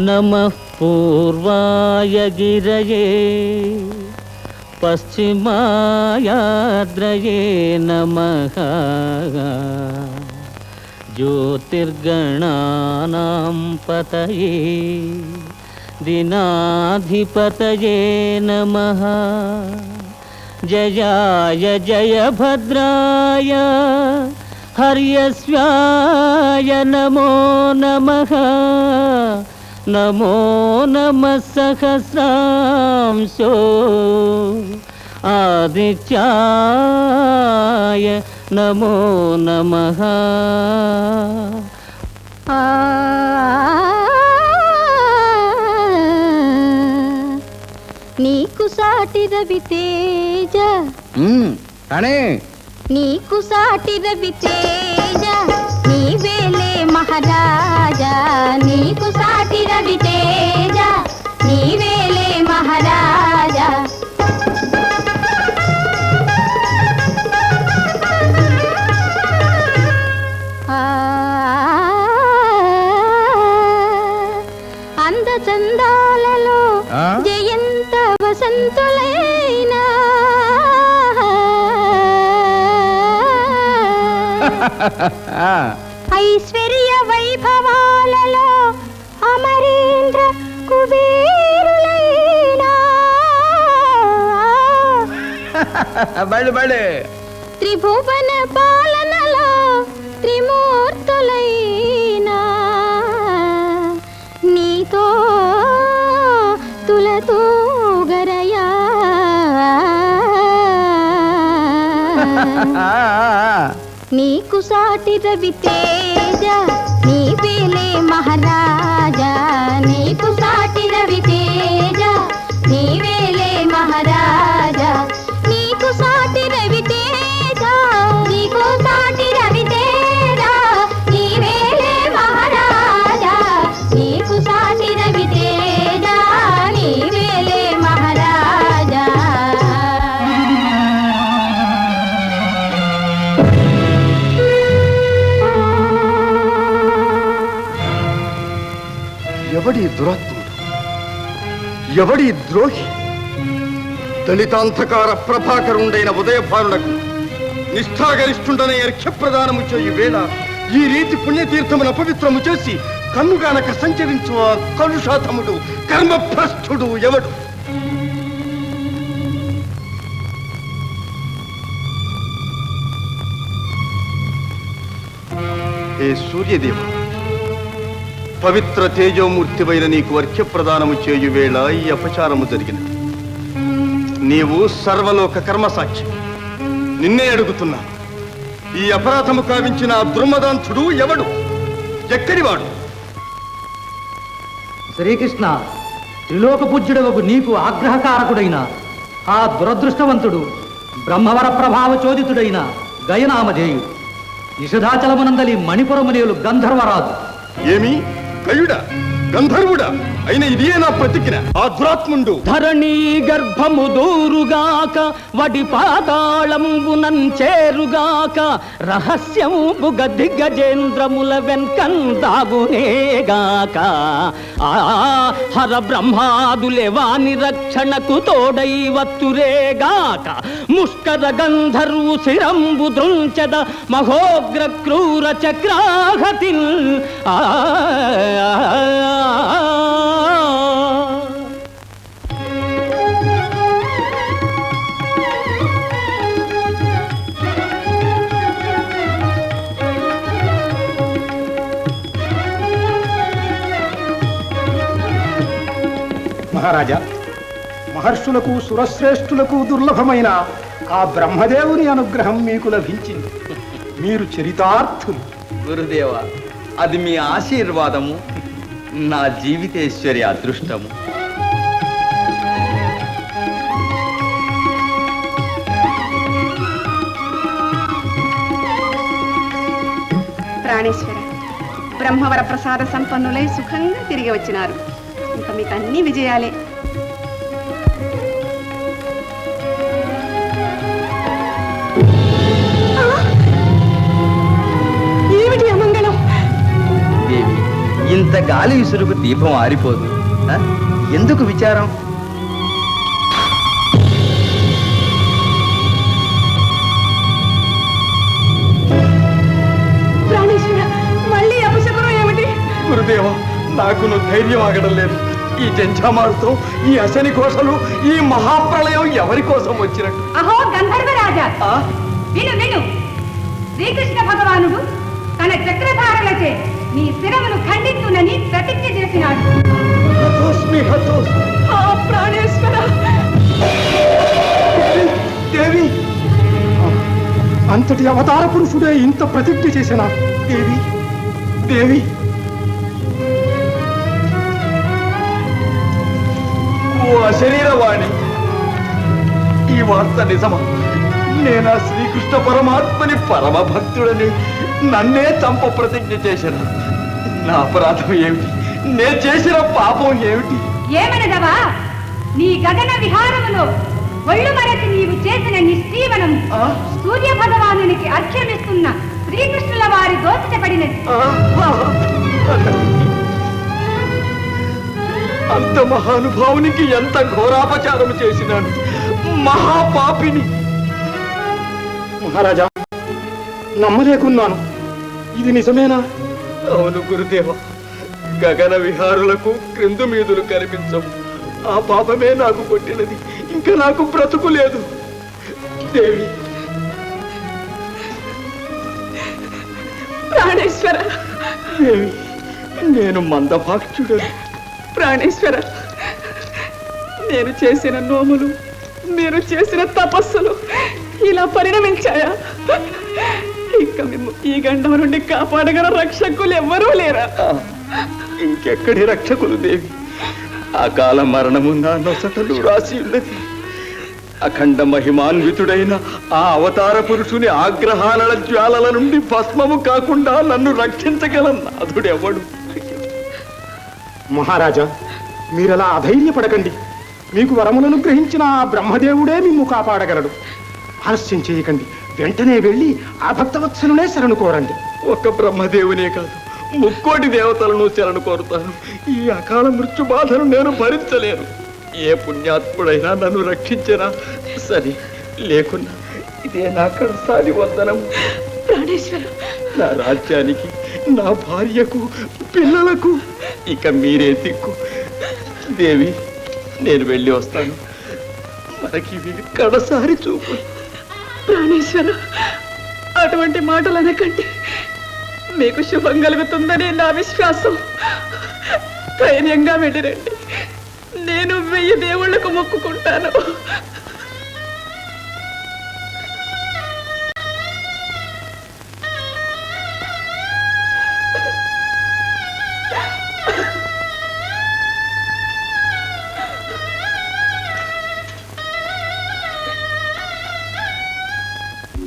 नमः पूर्वाय गिरये पश्चिमायाद्रये नमः। ज्योतिर्गणानां पतये दिनाधिपतये नमः। जयाय जयभद्राय हर्यस्वाय नमो नमः। నమో నమ సహస్రాంశో ఆదిత్యాయ నమో నమ. నీకు సాటి రవి తేజ. తనే నీకు సాటి రవి ఐశ్వర్య వైభవాలలో అమరేంద్ర కుబేరులైనా. బళ్ళు బళ్ళు. త్రిభువన నీకు సాటి రవి తేజ. ఎవడి దురాత్ముడు? ఎవడి ద్రోహి? దళితాంధకార ప్రభాకరుండైన ఉదయభానులకు నిష్ఠాగరిష్ఠుండనే అర్ఘ్యప్రదానము చేయు వేళ ఈ రీతి పుణ్యతీర్థమును అపవిత్రము చేసి కన్నుగానక సంచరించు ఆ కలుషాతముడు కర్మభ్రష్టుడు ఎవడు? ఏ సూర్యదేవ పవిత్ర తేజోమూర్తివైన నీకు అర్ఘ్యప్రదానము చేయు వేళ ఈ అపచారము జరిగినది. నీవు సర్వలోక కర్మసాక్షి నిన్నే అడుగుతున్నా. ఈ అపరాధము కావించిన దుర్మదాంతుడు ఎవడు? ఎక్కడివాడు? శ్రీకృష్ణ త్రిలోక పూజ్యుడవకు నీకు ఆగ్రహకారకుడైన ఆ దురదృష్టవంతుడు బ్రహ్మవర ప్రభావ చోదితుడైన గయనామధేయుడు. నిషధాచలమునందలి మణిపురమునేలు గంధర్వరాజు. ఏమి? கைவிடா. గంధర్వుడా. అయిన ఇదే నా ప్రతిజ్ఞ. ఆ ధరణి గర్భము దూరుగాక వడి పాతాళంబునం చేరుగాక రహస్యము బుగ దిగ్గజేంద్రముల వెన్కందాగునేగాక ఆ హర బ్రహ్మాదులే వాని రక్షణకు తోడై వత్తురేగాక. ముష్కర గంధర్వు శిరంబు దృంచద మహోగ్ర క్రూర చక్రాహతిల్. ఆ మహారాజా మహర్షులకు సురశ్రేష్ఠులకు దుర్లభమైన ఆ బ్రహ్మదేవుని అనుగ్రహం మీకు లభించింది. మీరు చరితార్థులు. గురుదేవ అది మీ ఆశీర్వాదము నా జీవితేశ్వరి అదృష్టము. ప్రాణేశ్వర బ్రహ్మవర ప్రసాద సంపన్నులై సుఖంగా తిరిగి వచ్చినారు. ఇంకా మీకు అన్ని విజయాలే ఏమిటి అమంగళం దేవి ఇంత గాలి విసురుకు దీపం ఆరిపోదు. ఆ? ఎందుకు విచారం? ప్రాణేశ్వర మళ్ళీ అపశకునం ఏమిటి? గురుదేవ నాకు నువ్వు ధైర్యం ఆగడం లేదు. ఈ జంఝామారుతో ఈ అశని కోసలు ఈ మహాప్రళయం ఎవరి కోసం వచ్చినట్టు? అహో గంధర్వరాజా! విను విను! శ్రీకృష్ణ భగవానుడు తన చక్రధారలచే నీ శిరమును ఖండించునని ప్రతిజ్ఞ చేసినాడు. ప్రాణేశ్వర! దేవి! అంతటి అవతార పురుషుడే ఇంత ప్రతిజ్ఞ చేసిన దేవి! దేవి! ఓ అశరీరవాణి ఈ వార్త నిజమా? నేను ఆ శ్రీకృష్ణ పరమాత్మని పరమ భక్తుడని నన్నే చంప ప్రతిజ్ఞ చేసిన. నా అపరాధం ఏమిటి? నేను చేసిన పాపం ఏమిటి? ఏమనదవా? నీ గగన విహారములో ఒళ్ళు మరచి నీవు చేసిన నిశ్చీవనం ఆ? సూర్య భగవానునికి అర్ఘ్యమిస్తున్న శ్రీకృష్ణుల వారి దోషపడినది అంత మహానుభావునికి ఎంత ఘోరాపచారం చేసినాను? మహాపాపిని. మహారాజా నమ్మలేకున్నాను. ఇది నిజమేనా? అవును గురుదేవ. గగన విహారులకు క్రిందు మీదులు కనిపించవు. ఆ పాపమే నాకు కొట్టినది ఇంకా నాకు బ్రతుకు లేదు. దేవి. ప్రాణేశ్వర. దేవి నేను మందభాక్షుడను ప్రాణేశ్వర నేను చేసిన నోములు మీరు చేసిన తపస్సులు ఇలా పరిణమించాయా? ఇంకా మేము ఈ గండం నుండి కాపాడగల రక్షకులు ఎవ్వరూ లేరా? ఇంకెక్కడి రక్షకులు దేవి? అకాల మరణము నా నొసటలు రాసి ఉన్నది అఖండ మహిమాన్వితుడైన ఆ అవతార పురుషుని ఆగ్రహాల జ్వాలల నుండి భస్మము కాకుండా నన్ను రక్షించగల నాథుడెవడు? మహారాజా మీరలా అధైర్యపడకండి. మీకు వరములను గ్రహించిన ఆ బ్రహ్మదేవుడే మిమ్ము కాపాడగలడు. ఆలస్యం చేయకండి. వెంటనే వెళ్ళి ఆ భక్తవత్సలునే శరణు కోరండి. ఒక్క బ్రహ్మదేవునే కాదు ముక్కోటి దేవతలను శరణు కోరుతాను. ఈ అకాల మృత్యు బాధను నేను భరించలేను. ఏ పుణ్యాత్ముడైనా నన్ను రక్షించరా సరే లేకున్నా ఇదే నా కడసారి వందనం. ప్రాణేశ్వర. నా రాజ్యానికి నా భార్యకు పిల్లలకు. ఇక మీరే దిక్కు. దేవి నేను వెళ్ళి వస్తాను. మనకి ఇవి కడసారి చూపు. ప్రాణేశ్వర అటువంటి మాటలు అనకండి మీకు శుభం కలుగుతుందని నా విశ్వాసం. ధైర్యంగా వెళ్ళిరండి. నేను వెయ్యి దేవుళ్ళకు మొక్కుకుంటాను.